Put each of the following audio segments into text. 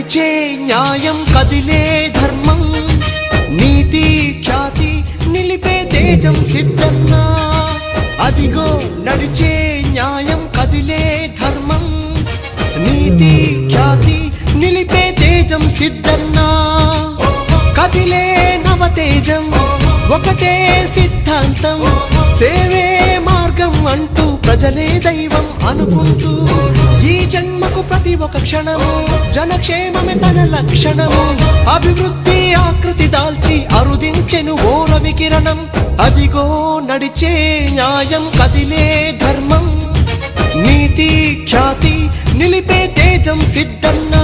నడిచే న్యాయం కదిలే ధర్మం. నీతి ఖ్యాతి నిలిపే తేజం సిద్ధన్నా. అదిగో నడిచే న్యాయం కదిలే ధర్మం. నీతి ఖ్యాతి నిలిపే తేజం సిద్ధన్నా. కదిలే నవతేజం ఒకటే సిద్ధాంతం. సేవే మార్గం అంటూ ప్రజలే దైవం అనుకుంటూ ఈ జన్మకు ప్రతి ఒక క్షణము జనక్షేమమే తన లక్షణము. అభివృద్ధి ఆకృతి దాల్చి అరుదించెను ఓల వికిరణం. అదిగో నడిచే న్యాయం కదిలే ధర్మం. నీతి ఖ్యాతి నిలిపే తేజం సిద్ధన్నా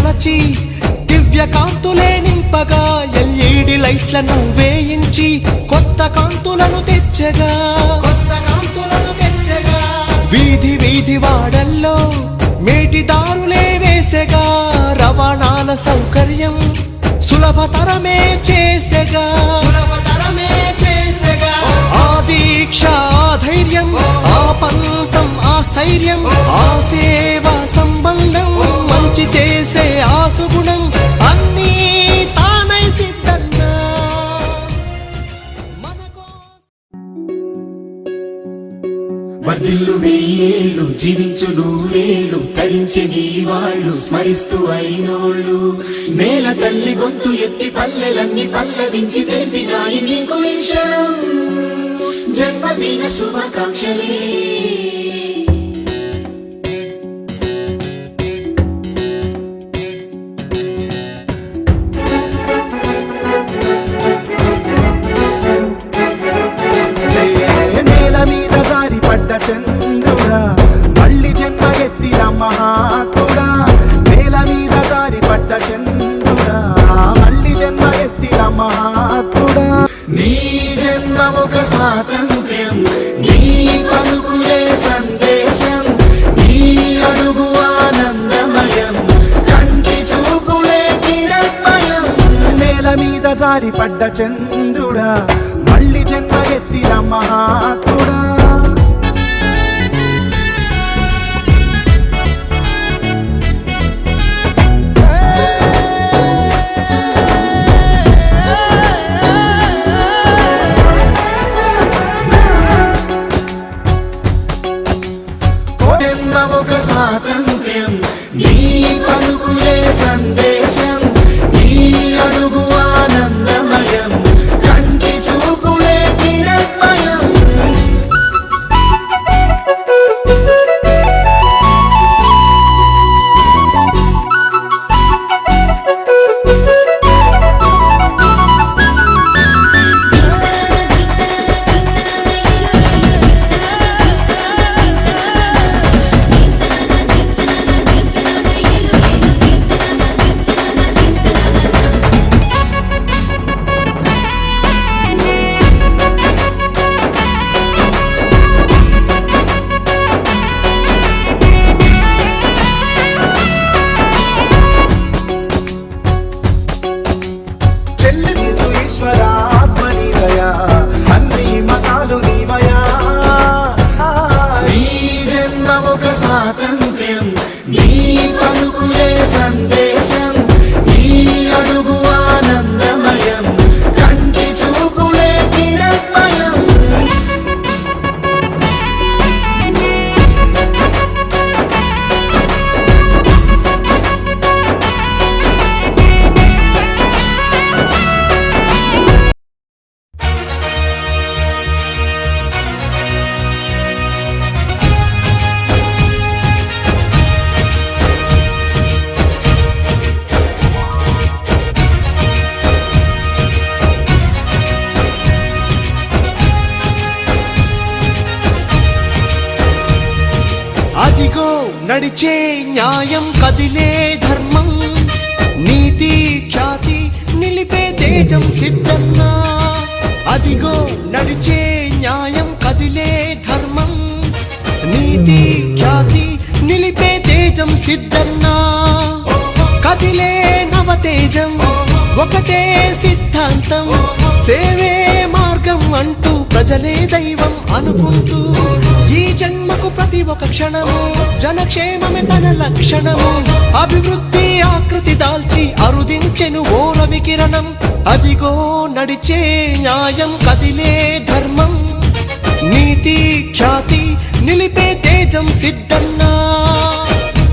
తెరలను తొలచి దివ్య కాంతులే నింపగా ఎల్ఈడి లైట్లను వేయించి కొత్త కాంతులను తెచ్చగా. కొత్త కాంతులను తెచ్చగా. వీధి వీధి వాడల్లో మేటిదారులే వేసగా. రవాణాల సౌకర్యం సులభతరమే చేసగా. సులభతరమే చేసగా. ఆ దీక్ష వేళ్ళు జీవించు నూరేళ్ళు తరించి నీ వాళ్ళు స్మరిస్తూ అయినోళ్ళు. నేల తల్లి గొంతు ఎత్తి పల్లెలన్నీ పల్లవించి తెలిపినాయి నీకు జన్మదిన శుభాకాంక్షలే. నేల మీద జారి పడ్డ చంద్రుడా మళ్ళీ జన్మ ఎత్తిన మహాత్ముడా. ఒక స్వాతంత్ర్యం నీ పలుకులే సందేశం. తెలుగు ఆనందం. నడిచే న్యాయం కదిలే ధర్మం. నీతి ఖ్యాతి నిలిపే తేజం సిద్ధన్నా. అదిగో నడిచే న్యాయం కదిలే ధర్మం. నీతి ఖ్యాతి నిలిపే తేజం సిద్ధన్నా. కదిలే నవతేజం ఒకటే సిద్ధాంతం. సేవే మా మార్గం అంటూ ప్రజలే దైవం అనుకుంటూ ఈ జన్మకు ప్రతి ఒక క్షణము జనక్షేమమే తన లక్షణము. అభివృద్ధి ఆకృతి దాల్చి అరుదించెను ఓల వికిరణం అదిగో నడిచే న్యాయం కదిలే ధర్మం. నీతి ఖ్యాతి నిలిపే తేజం సిద్ధన్నా.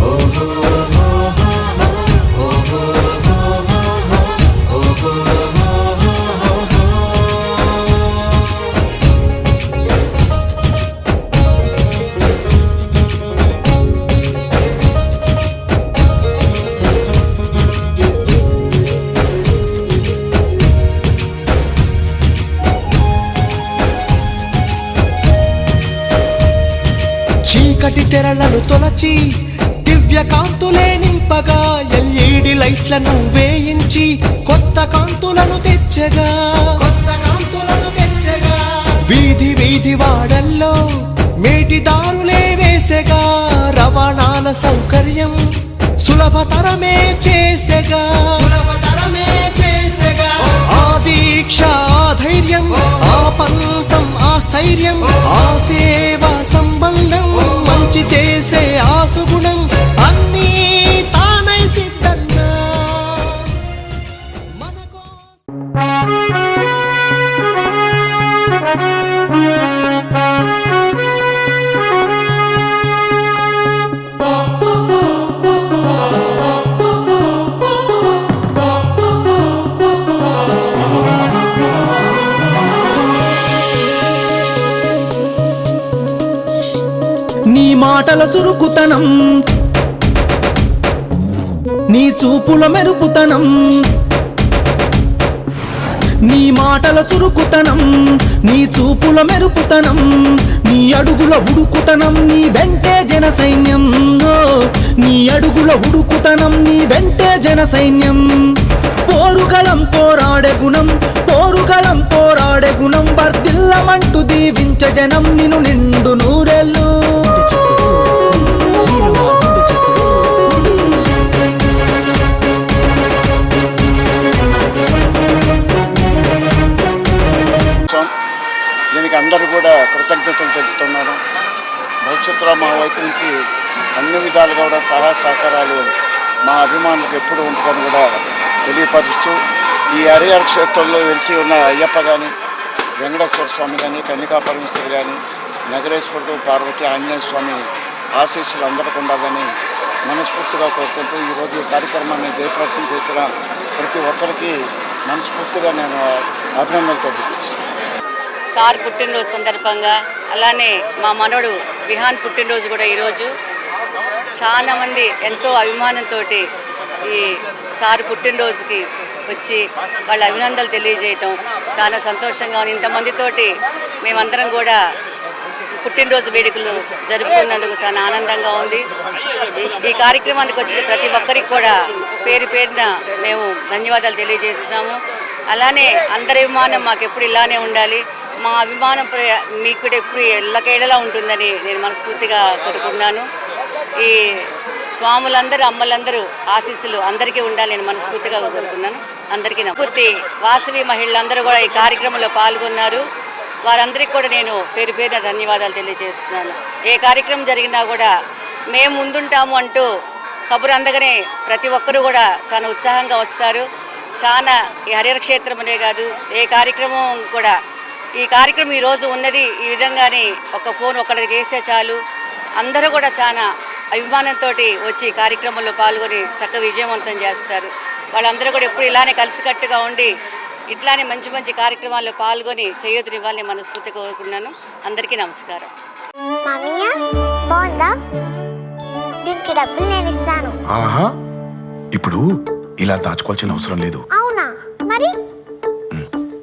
చీకటి తెరలను తొలచి దివ్య కాంతులే నింపగా ఎల్ఈడి లైట్లను వేయించి కొత్త కాంతులను తెచ్చగా. కొత్త కాంతులను తెచ్చగా. వీధి వీధి వాడల్లో మేటిదారులే వేసగా. రవాణాల సౌకర్యం సులభతరమే చేసగా. సులభతరమే చేసగా. ఆ దీక్ష ఆ ధైర్యం ఆ పంతం ఆ స్థైర్యం ఆ మాటల చురుకుతనం. నీ చూపుల మెరుపుతనం. నీ మాటల చురుకుతనం. నీ చూపుల మెరుపుతనం. నీ అడుగుల ఉడుకుతనం. నీ వెంటే జన సైన్యం నీ అడుగుల ఉడుకుతనం. నీ వెంటే జన సైన్యం పోరుగలం పోరాడే గుణం. పోరుగలం పోరాడే గుణం. వర్దిల్లమంటూ దీవించ జనం. నిన్ను నిండు నూరు అందరూ కూడా కృతజ్ఞతలు తెలుపుతున్నాను. భవిష్యత్తులో మా వైపు నుంచి అన్ని విధాలుగా కూడా సహాయ సహకారాలు మా అభిమానులకు ఎప్పుడు ఉంటుందని కూడా తెలియపరుస్తూ ఈ హరిహర క్షేత్రంలో వెలిసి ఉన్న అయ్యప్ప కానీ వెంకటేశ్వర స్వామి కానీ కన్నికా పరమేశ్వరి కానీ నగరేశ్వరుడు పార్వతి ఆంజనేయ స్వామి ఆశీస్సులు అందరికి ఉండాలని మనస్ఫూర్తిగా కోరుకుంటూ ఈరోజు ఈ కార్యక్రమాన్ని జయప్రదం చేసిన ప్రతి ఒక్కరికి మనస్ఫూర్తిగా నేను అభినందనలు తెలుపుతాను సార్ పుట్టినరోజు సందర్భంగా అలానే మా మనవడు విహాన్ పుట్టినరోజు కూడా ఈరోజు. చాలా మంది ఎంతో అభిమానంతో ఈ సార్ పుట్టినరోజుకి వచ్చి వాళ్ళ అభినందనలు తెలియజేయటం చాలా సంతోషంగా ఉంది. ఇంతమందితోటి మేమందరం కూడా పుట్టినరోజు వేడుకలు జరుపుకున్నందుకు చాలా ఆనందంగా ఉంది. ఈ కార్యక్రమానికి వచ్చిన ప్రతి ఒక్కరికి కూడా పేరు పేరున మేము ధన్యవాదాలు తెలియజేస్తున్నాము. అలానే అందరి అభిమానం మాకు ఎప్పుడు ఇలానే ఉండాలి. మా అభిమానం ప్ర- మీకు ఎప్పుడు ఎల్లకేళలా ఉంటుందని నేను మనస్ఫూర్తిగా కోరుకుంటున్నాను. ఈ స్వాములందరూ అమ్మలందరూ ఆశీస్సులు అందరికీ ఉండాలి నేను మనస్ఫూర్తిగా కోరుకున్నాను అందరికీ పూర్తి వాసవి మహిళలందరూ కూడా ఈ కార్యక్రమంలో పాల్గొన్నారు. వారందరికీ కూడా నేను పేరు పేరున ధన్యవాదాలు తెలియజేస్తున్నాను. ఏ కార్యక్రమం జరిగినా కూడా మేము ముందుంటాము అంటూ కబురు అందగానే ప్రతి ఒక్కరూ కూడా చాలా ఉత్సాహంగా వస్తారు. చాలా ఈ హరిహర క్షేత్రం అనే కాదు ఏ కార్యక్రమం కూడా ఈ కార్యక్రమం ఈరోజు ఉన్నది ఈ విధంగానే ఒక ఫోన్ ఒకరికి చేస్తే చాలు. అందరూ కూడా చాలా అభిమానంతో వచ్చి ఈ కార్యక్రమంలో పాల్గొని చక్కగా విజయవంతం చేస్తారు. వాళ్ళందరూ కూడా ఎప్పుడు ఇలానే కలిసికట్టుగా ఉండి ఇట్లానే మంచి మంచి కార్యక్రమాల్లో పాల్గొని చేయూతనివ్వాలని మనస్ఫూర్తిగా కోరుకున్నాను అందరికీ నమస్కారం. మమ్మీయా బాగుందా? దీనికి డబ్బులు నేను ఇస్తాను. ఆహా ఇప్పుడు ఇలా దాచుకోవాల్సిన అవసరం లేదు. అవునా? మరి?